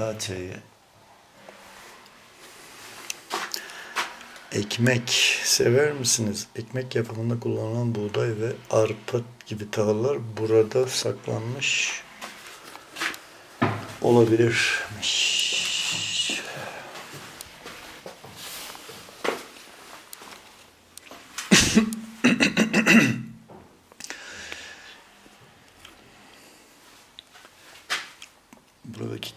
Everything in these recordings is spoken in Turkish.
Dağ çayı. Ekmek sever misiniz? Ekmek yapımında kullanılan buğday ve arpa gibi tahıllar burada saklanmış olabilirmiş.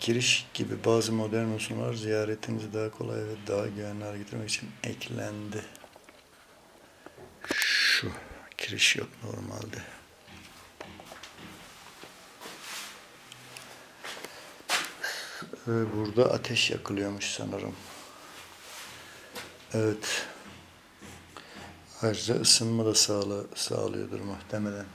Kiriş gibi bazı modern unsurlar ziyaretinizi daha kolay ve daha güvenli hale getirmek için eklendi. Şu kiriş yok normalde. Burada ateş yakılıyormuş sanırım. Evet. Ayrıca ısınma da sağla, sağlıyordur muhtemelen.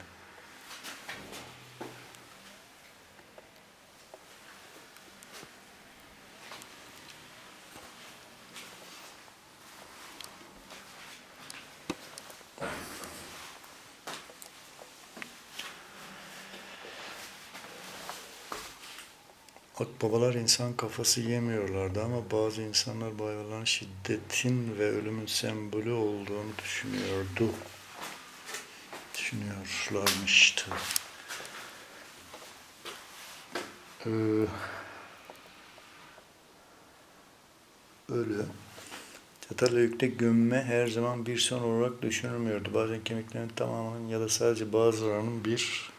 Akbabalar insan kafası yemiyorlardı ama bazı insanlar bu hayvanların şiddetin ve ölümün sembolü olduğunu düşünüyordu. Düşünüyorlarmıştı. Ee, ölü. Çatarla yükle gömme her zaman bir son olarak düşünülmüyordu. Bazen kemiklerin tamamının ya da sadece bazılarının bir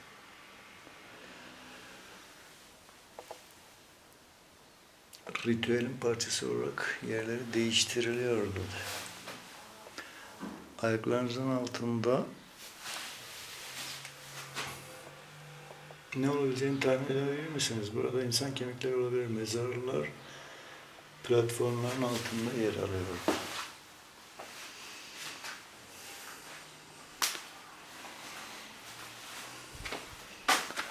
ritüelin parçası olarak yerleri değiştiriliyordu. Ayaklarınızın altında ne olabileceğini tahmin edebilir misiniz? Burada insan kemikleri olabilir. Mezarlar platformların altında yer alıyor.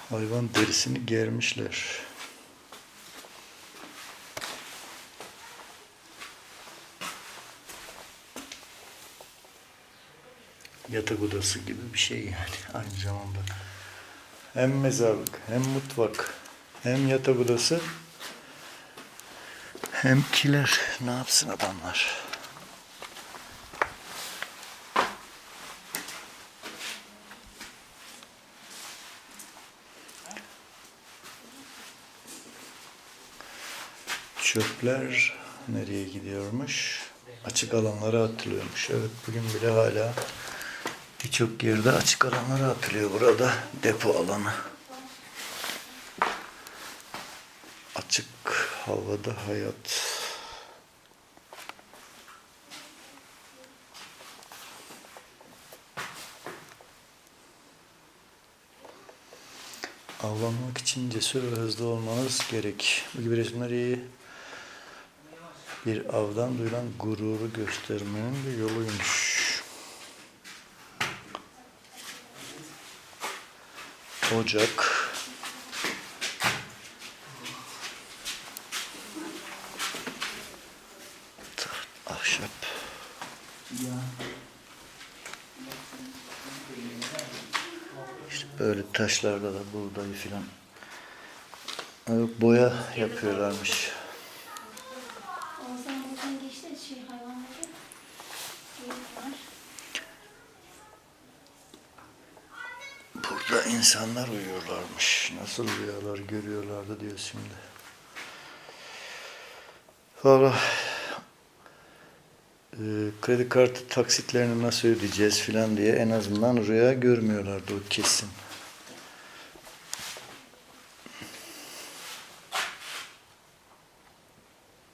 Hayvan derisini germişler. Yatak odası gibi bir şey yani aynı zamanda. Hem mezarlık, hem mutfak, hem yatak odası, hem kiler. Ne yapsın adamlar? Çöpler nereye gidiyormuş? Açık alanlara atılıyormuş. Evet bugün bile hala Birçok yerde açık alanlara atılıyor burada depo alanı. Açık havada hayat. Avlanmak için cesur ve hızlı olmanız gerek. Bu gibi resimler iyi bir avdan duyulan gururu göstermenin bir yoluymuş. Ocak. Ahşap. İşte böyle taşlarda da buğday filan Evet, boya yapıyorlarmış. İnsanlar uyuyorlarmış. Nasıl rüyalar görüyorlardı diyor şimdi. Valla e, kredi kartı taksitlerini nasıl ödeyeceğiz filan diye en azından rüya görmüyorlardı o kesin.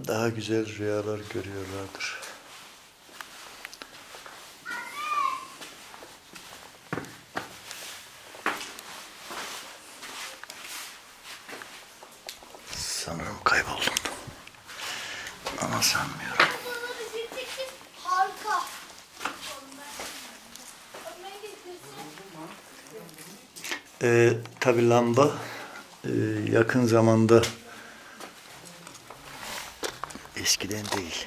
Daha güzel rüyalar görüyorlardır. Sanırım kayboldun. Ama sanmıyorum. Ee, Tabi lamba e, yakın zamanda eskiden değil.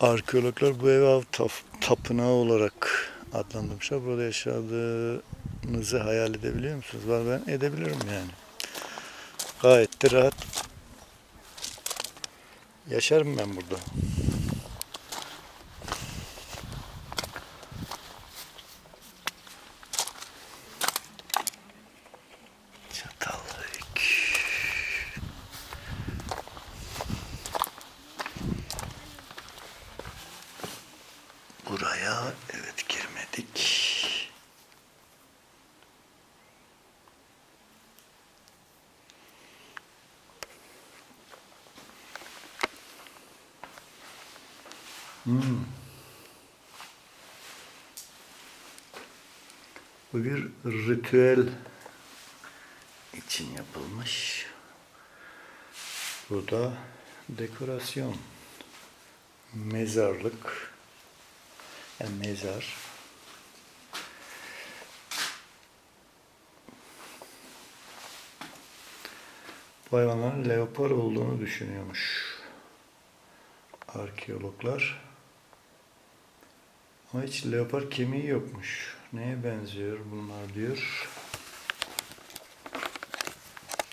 Arkeologlar bu evi taf- tapınağı olarak adlandırmışlar. Burada yaşadığınızı hayal edebiliyor musunuz? Var ben edebilirim yani. Gayet de rahat. Yaşarım ben burada. Çatalhöyük. Buraya evet girmedik. Hmm. Bu bir ritüel için yapılmış. Burada dekorasyon, mezarlık, yani mezar. Bu hayvanların leopar olduğunu düşünüyormuş arkeologlar. Ama hiç leopar kemiği yokmuş. Neye benziyor bunlar diyor.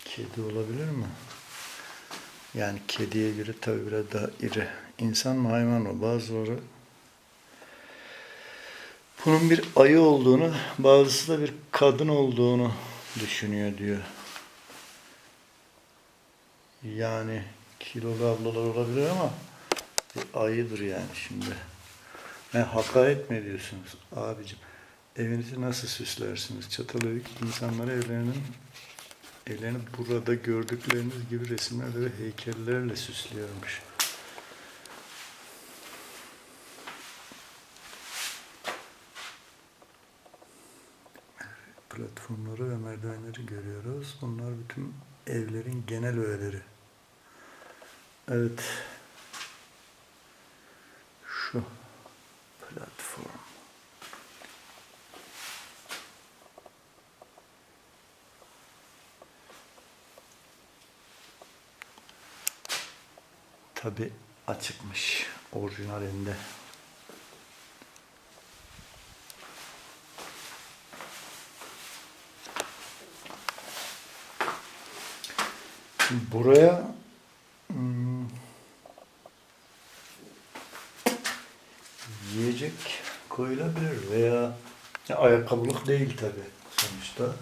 Kedi olabilir mi? Yani kediye göre tabii biraz daha iri. İnsan mı hayvan mı? Bazıları bunun bir ayı olduğunu, bazısı da bir kadın olduğunu düşünüyor diyor. Yani kilolu ablalar olabilir ama bir ayıdır yani şimdi. Ne hakaret mi ediyorsunuz abicim? Evinizi nasıl süslersiniz? Çatalhöyük insanları evlerinin evlerini burada gördükleriniz gibi resimlerle ve heykellerle süslüyormuş. Platformları ve merdivenleri görüyoruz. Bunlar bütün evlerin genel öğeleri. Evet. Şu platform. Tabi açıkmış orijinalinde. Buraya hmm, yiyecek koyulabilir veya ya ayakkabılık değil tabi sonuçta.